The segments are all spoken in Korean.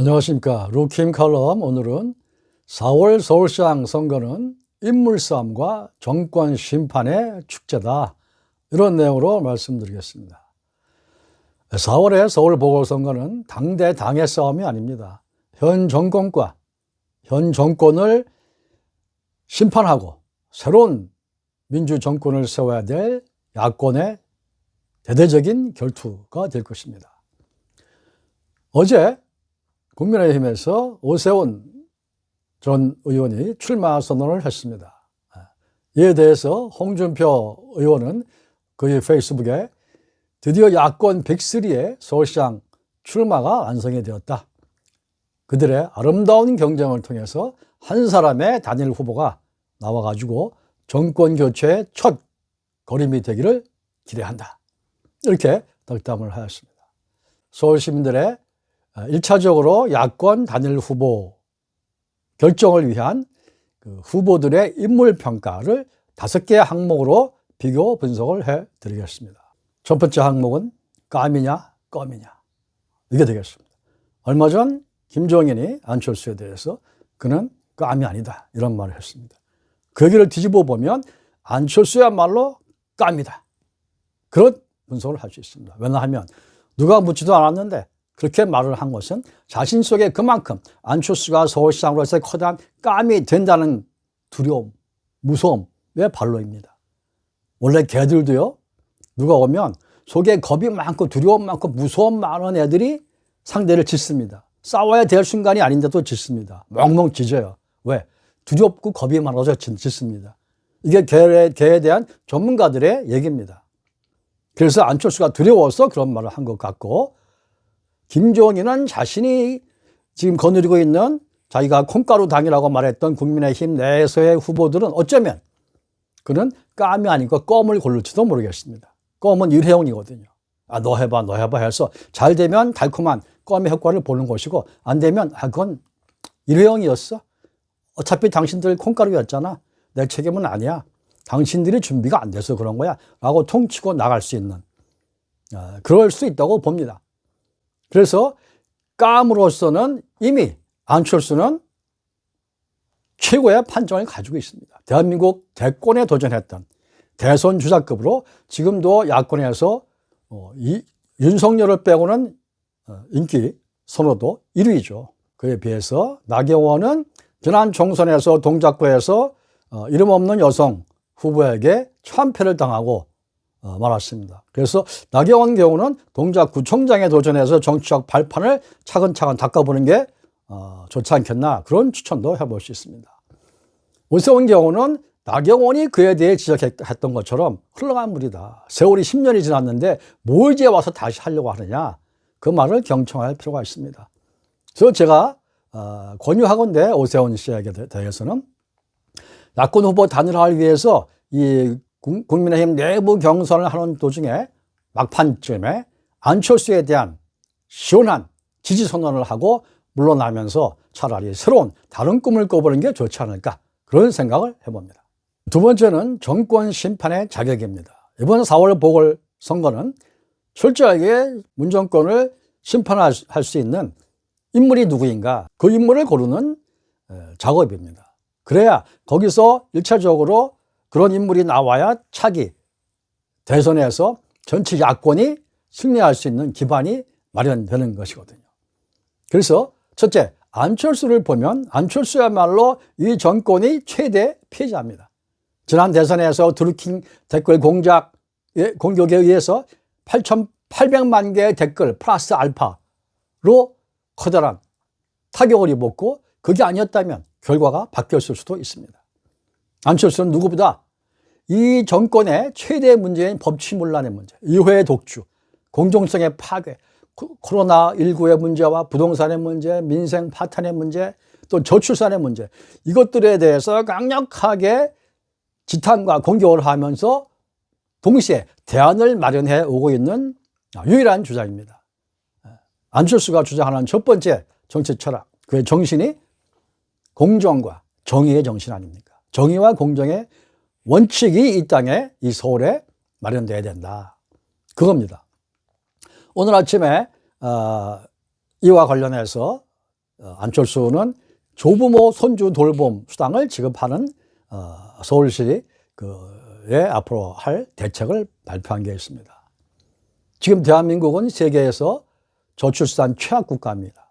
안녕하십니까. 루킴 칼럼 오늘은 4월 서울시장 선거는 인물싸움과 정권 심판의 축제다. 이런 내용으로 말씀드리겠습니다. 4월의 서울 보궐선거는 당대 당의 싸움이 아닙니다. 현 정권과 현 정권을 심판하고 새로운 민주정권을 세워야 될 야권의 대대적인 결투가 될 것입니다. 어제 국민의힘에서 오세훈 전 의원이 출마 선언을 했습니다. 이에 대해서 홍준표 의원은 그의 페이스북에 드디어 야권 빅3의 서울시장 출마가 완성이 되었다. 그들의 아름다운 경쟁을 통해서 한 사람의 단일 후보가 나와가지고 정권 교체의 첫 걸음이 되기를 기대한다. 이렇게 덕담을 하였습니다. 서울 시민들의 1차적으로 야권 단일 후보 결정을 위한 그 후보들의 인물 평가를 다섯 개의 항목으로 비교 분석을 해 드리겠습니다. 첫 번째 항목은 깜이냐, 껌이냐. 이게 되겠습니다. 얼마 전 김종인이 안철수에 대해서 그는 깜이 아니다. 이런 말을 했습니다. 그 얘기를 뒤집어 보면 안철수야말로 깜이다. 그런 분석을 할 수 있습니다. 왜냐하면 누가 묻지도 않았는데 그렇게 말을 한 것은 자신 속에 그만큼 안철수가 서울시장으로서의 커다란 깜이 된다는 두려움, 무서움의 발로입니다. 원래 개들도요, 누가 오면 속에 겁이 많고 두려움 많고 무서움 많은 애들이 상대를 짓습니다. 싸워야 될 순간이 아닌데도 짓습니다. 멍멍 짖어요. 왜? 두렵고 겁이 많아서 짓습니다. 이게 개에, 개에 대한 전문가들의 얘기입니다. 그래서 안철수가 두려워서 그런 말을 한 것 같고, 김종인은 자신이 지금 거느리고 있는 자기가 콩가루 당이라고 말했던 국민의힘 내에서의 후보들은 어쩌면 그는 깜이 아니고 껌을 고를지도 모르겠습니다. 껌은 일회용이거든요. 아, 너 해봐, 너 해봐 해서 잘 되면 달콤한 껌의 효과를 보는 것이고 안 되면 아, 그건 일회용이었어. 어차피 당신들 콩가루였잖아. 내 책임은 아니야. 당신들이 준비가 안 돼서 그런 거야. 라고 통치고 나갈 수 있는. 아, 그럴 수 있다고 봅니다. 그래서 깜으로서는 이미 안철수는 최고의 판정을 가지고 있습니다. 대한민국 대권에 도전했던 대선 주자급으로 지금도 야권에서 어, 이, 윤석열을 빼고는 어, 인기 선호도 1위죠. 그에 비해서 나경원은 지난 총선에서 동작구에서 어, 이름 없는 여성 후보에게 참패를 당하고 어, 말았습니다. 그래서 나경원 경우는 동작구청장에 도전해서 정치적 발판을 차근차근 닦아보는 게 어, 좋지 않겠나 그런 추천도 해볼 수 있습니다. 오세훈 경우는 나경원이 그에 대해 지적했던 것처럼 흘러간 물이다. 세월이 10년이 지났는데 뭘 이제 와서 다시 하려고 하느냐. 그 말을 경청할 필요가 있습니다. 그래서 제가 어, 권유하건대 오세훈 씨에게 대해서는 야권 후보 단일화를 위해서 이 국민의힘 내부 경선을 하는 도중에 막판쯤에 안철수에 대한 시원한 지지 선언을 하고 물러나면서 차라리 새로운 다른 꿈을 꿔보는 게 좋지 않을까 그런 생각을 해봅니다. 두 번째는 정권 심판의 자격입니다. 이번 4월 보궐선거는 철저하게 문정권을 심판할 수 있는 인물이 누구인가 그 인물을 고르는 작업입니다. 그래야 거기서 1차적으로 그런 인물이 나와야 차기 대선에서 전체 야권이 승리할 수 있는 기반이 마련되는 것이거든요. 그래서 첫째, 안철수를 보면 안철수야말로 이 정권이 최대 피해자입니다. 지난 대선에서 드루킹 댓글 공작, 공격에 의해서 8,800만 개의 댓글 플러스 알파로 커다란 타격을 입었고 그게 아니었다면 결과가 바뀌었을 수도 있습니다. 안철수는 누구보다 이 정권의 최대 문제인 법치문란의 문제, 의회 독주, 공정성의 파괴, 코로나19의 문제와 부동산의 문제, 민생 파탄의 문제, 또 저출산의 문제, 이것들에 대해서 강력하게 지탄과 공격을 하면서 동시에 대안을 마련해 오고 있는 유일한 주장입니다. 안철수가 주장하는 첫 번째 정치 철학, 그의 정신이 공정과 정의의 정신 아닙니까? 정의와 공정의 원칙이 이 땅에, 이 서울에 마련돼야 된다. 그겁니다. 오늘 아침에 어, 이와 관련해서 어, 안철수는 조부모 손주 돌봄 수당을 지급하는 어, 서울시 그에 앞으로 할 대책을 발표한 게 있습니다. 지금 대한민국은 세계에서 저출산 최악 국가입니다.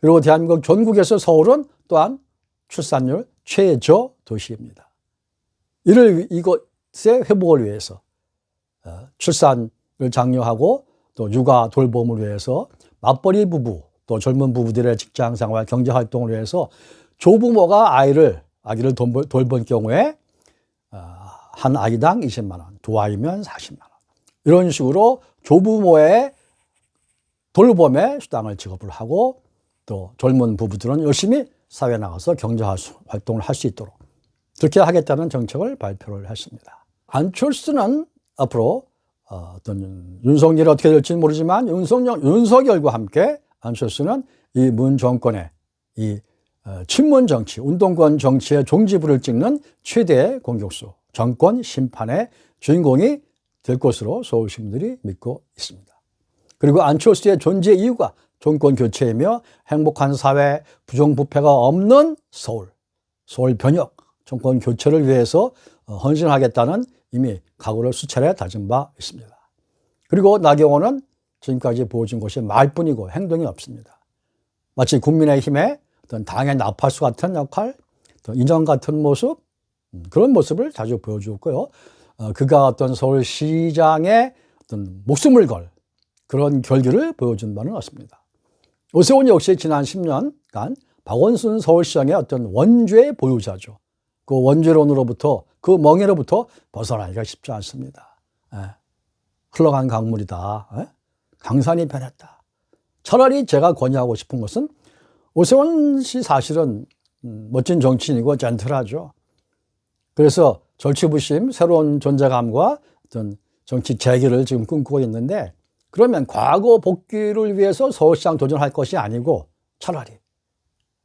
그리고 대한민국 전국에서 서울은 또한 출산율 최저 도시입니다. 이를 이것의 회복을 위해서 어, 출산을 장려하고 또 육아 돌봄을 위해서 맞벌이 부부 또 젊은 부부들의 직장 생활 경제 활동을 위해서 조부모가 아이를 아기를 돌볼, 돌볼 경우에 어, 한 아이당 20만 원, 두 아이면 40만 원 이런 식으로 조부모의 돌봄에 수당을 지급을 하고 또 젊은 부부들은 열심히 사회 에 나가서 경제 활동을 할 수 있도록 그렇게 하겠다는 정책을 발표를 했습니다. 안철수는 앞으로 어, 어떤 윤석열이 어떻게 될지는 모르지만 윤석열, 윤석열과 함께 안철수는 이 문 정권의 이 어, 친문 정치, 운동권 정치의 종지부를 찍는 최대의 공격수, 정권 심판의 주인공이 될 것으로 서울 시민들이 믿고 있습니다. 그리고 안철수의 존재 이유가 정권 교체이며 행복한 사회, 부정부패가 없는 서울, 서울 변혁, 정권 교체를 위해서 어, 헌신하겠다는 이미 각오를 수차례 다진 바 있습니다. 그리고 나경원은 지금까지 보여준 것이 말뿐이고 행동이 없습니다. 마치 국민의힘의 어떤 당의 나팔수 같은 역할, 인정 같은 모습, 음, 그런 모습을 자주 보여주었고요. 어, 그가 어떤 서울시장의 어떤 목숨을 걸 그런 결기를 보여준 바는 없습니다. 오세훈 역시 지난 10년간 박원순 서울시장의 어떤 원죄의 보유자죠. 그 원죄론으로부터 그 멍에로부터 벗어나기가 쉽지 않습니다. 예. 흘러간 강물이다. 예? 강산이 변했다. 차라리 제가 권유하고 싶은 것은 오세훈 씨 사실은 음, 멋진 정치인이고 젠틀하죠. 그래서 절치부심, 새로운 존재감과 어떤 정치 재기를 지금 꿈꾸고 있는데 그러면 과거 복귀를 위해서 서울시장 도전할 것이 아니고 차라리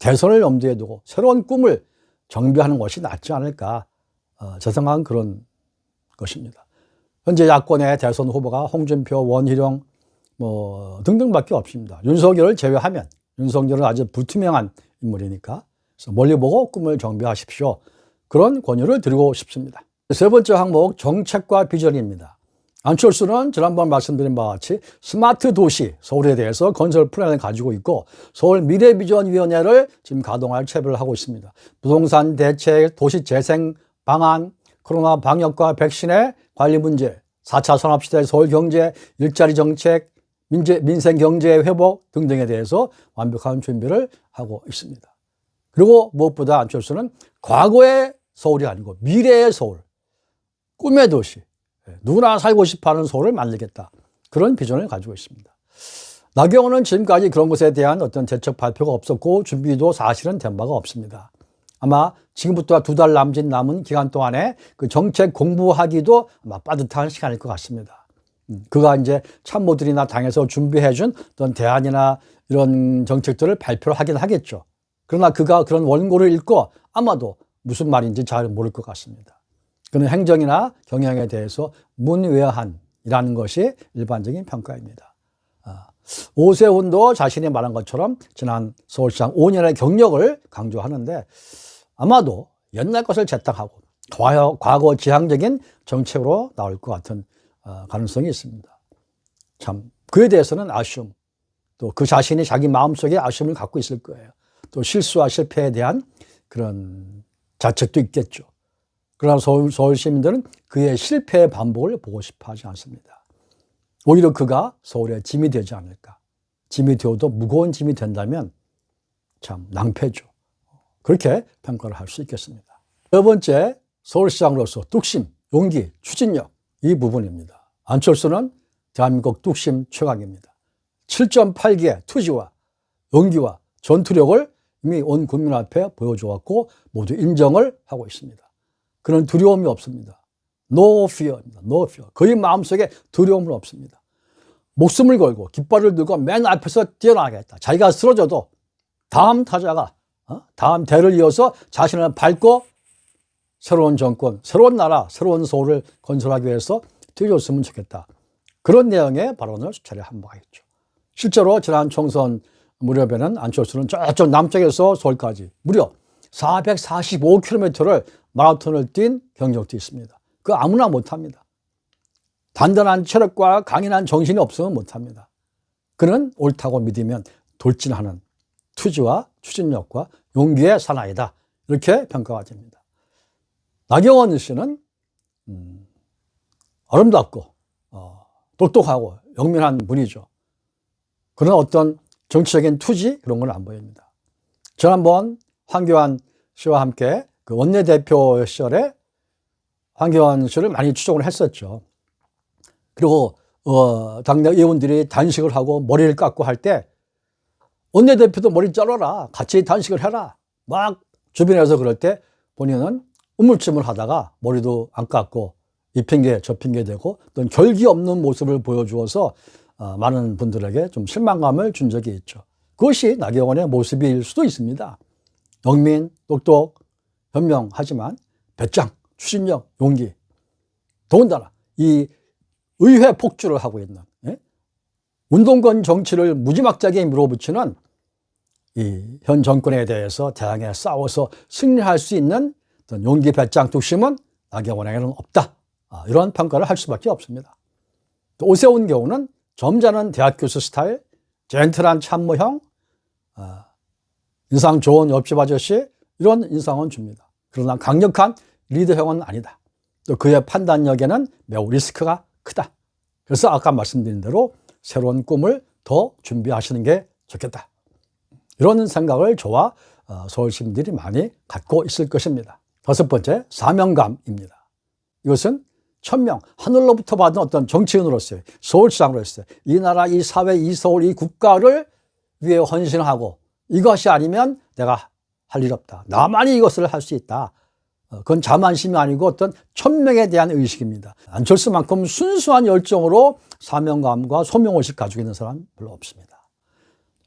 대선을 염두에 두고 새로운 꿈을 정비하는 것이 낫지 않을까. 어, 제 생각은 그런 것입니다. 현재 야권의 대선 후보가 홍준표, 원희룡 뭐 등등밖에 없습니다. 윤석열을 제외하면 윤석열은 아주 불투명한 인물이니까 멀리 보고 꿈을 정비하십시오. 그런 권유를 드리고 싶습니다. 세 번째 항목 정책과 비전입니다. 안철수는 지난번 말씀드린 바와 같이 스마트 도시 서울에 대해서 건설 플랜을 가지고 있고 서울 미래비전위원회를 지금 가동할 체불을 하고 있습니다. 부동산 대책, 도시 재생 방안, 코로나 방역과 백신의 관리 문제, 4차 산업시대 서울 경제, 일자리 정책, 민재, 민생 경제 회복 등등에 대해서 완벽한 준비를 하고 있습니다. 그리고 무엇보다 안철수는 과거의 서울이 아니고 미래의 서울, 꿈의 도시, 예, 누구나 살고 싶어 하는 서울을 만들겠다. 그런 비전을 가지고 있습니다. 나경원은 지금까지 그런 것에 대한 어떤 대책 발표가 없었고 준비도 사실은 된 바가 없습니다. 아마 지금부터 두 달 남짓 남은 기간 동안에 그 정책 공부하기도 아마 빠듯한 시간일 것 같습니다. 음, 그가 이제 참모들이나 당에서 준비해준 어떤 대안이나 이런 정책들을 발표를 하긴 하겠죠. 그러나 그가 그런 원고를 읽고 아마도 무슨 말인지 잘 모를 것 같습니다. 그는 행정이나 경영에 대해서 문외한이라는 것이 일반적인 평가입니다. 아, 오세훈도 자신이 말한 것처럼 지난 서울시장 5년의 경력을 강조하는데 아마도 옛날 것을 재탕하고 과거 지향적인 정책으로 나올 것 같은 어, 가능성이 있습니다. 참 그에 대해서는 아쉬움 또 그 자신이 자기 마음속에 아쉬움을 갖고 있을 거예요. 또 실수와 실패에 대한 그런 자책도 있겠죠. 그러나 서울, 서울 시민들은 그의 실패의 반복을 보고 싶어 하지 않습니다. 오히려 그가 서울의 짐이 되지 않을까. 짐이 되어도 무거운 짐이 된다면 참 낭패죠. 그렇게 평가를 할 수 있겠습니다. 세 번째, 서울시장으로서 뚝심, 용기, 추진력 이 부분입니다. 안철수는 대한민국 뚝심 최강입니다. 7.8개 투지와 용기와 전투력을 이미 온 국민 앞에 보여주었고 모두 인정을 하고 있습니다. 그런 두려움이 없습니다. No fear입니다. No fear. 그의 마음속에 두려움은 없습니다. 목숨을 걸고 깃발을 들고 맨 앞에서 뛰어나가겠다. 자기가 쓰러져도 다음 타자가 어? 다음 대를 이어서 자신을 밟고 새로운 정권, 새로운 나라, 새로운 서울을 건설하기 위해서 뛰어줬으면 좋겠다. 그런 내용의 발언을 수차례 한 바가 있죠. 실제로 지난 총선 무렵에는 안철수는 저쪽 남쪽에서 서울까지 무려 445km를 마라톤을 뛴 경력도 있습니다. 그 아무나 못합니다. 단단한 체력과 강인한 정신이 없으면 못합니다. 그는 옳다고 믿으면 돌진하는 투지와 추진력과 용기의 사나이다. 이렇게 평가가 됩니다. 나경원 씨는 음, 아름답고 어, 똑똑하고 영민한 분이죠. 그런 어떤 정치적인 투지 그런 건 안 보입니다. 지난번 황교안 씨와 함께 그 원내대표 시절에 황교안 씨를 많이 추종을 했었죠. 그리고 어, 당내 의원들이 단식을 하고 머리를 깎고 할 때 원내대표도 머리 잘라라 같이 단식을 해라 막 주변에서 그럴 때 본인은 우물쭈물 하다가 머리도 안 깎고 이 핑계 저 핑계 대고 어떤 결기 없는 모습을 보여주어서 어, 많은 분들에게 좀 실망감을 준 적이 있죠. 그것이 나경원의 모습일 수도 있습니다. 영민, 똑똑, 현명하지만 배짱, 추진력, 용기. 더군다나 이 의회 폭주를 하고 있는 예? 운동권 정치를 무지막지하게 밀어붙이는 이 현 정권에 대해서 대항해 싸워서 승리할 수 있는 어떤 용기, 배짱, 뚝심은 나경원에게는 없다. 아, 이런 평가를 할 수밖에 없습니다. 또 오세훈 경우는 점잖은 대학 교수 스타일, 젠틀한 참모형, 아, 인상 좋은 옆집 아저씨 이런 인상은 줍니다. 그러나 강력한 리더 형은 아니다. 또 그의 판단력에는 매우 리스크가 크다. 그래서 아까 말씀드린 대로 새로운 꿈을 더 준비하시는 게 좋겠다. 이런 생각을 저와 어, 서울 시민들이 많이 갖고 있을 것입니다. 다섯 번째, 사명감입니다. 이것은 천명, 하늘로부터 받은 어떤 정치인으로서의 서울시장으로서의 이 나라, 이 사회, 이 서울, 이 국가를 위해 헌신하고 이것이 아니면 내가 할 일 없다. 나만이 이것을 할 수 있다. 어, 그건 자만심이 아니고 어떤 천명에 대한 의식입니다. 안철수만큼 순수한 열정으로 사명감과 소명의식 가지고 있는 사람 별로 없습니다.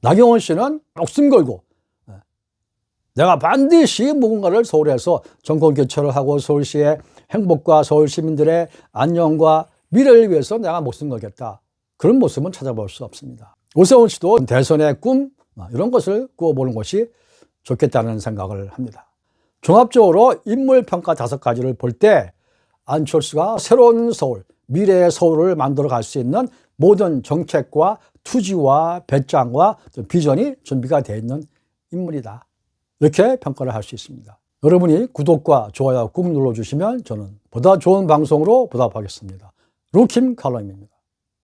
나경원 씨는 목숨 걸고 예, 내가 반드시 무언가를 서울에서 정권 교체를 하고 서울시의 행복과 서울 시민들의 안녕과 미래를 위해서 내가 목숨 걸겠다. 그런 모습은 찾아볼 수 없습니다. 오세훈 씨도 대선의 꿈 아, 이런 것을 꾸어보는 것이 좋겠다는 생각을 합니다. 종합적으로 인물 평가 다섯 가지를 볼 때 안철수가 새로운 서울, 미래의 서울을 만들어 갈 수 있는 모든 정책과 투지와 배짱과 비전이 준비가 되어 있는 인물이다. 이렇게 평가를 할 수 있습니다. 여러분이 구독과 좋아요 꾹 눌러주시면 저는 보다 좋은 방송으로 보답하겠습니다. 루킴 칼럼입니다.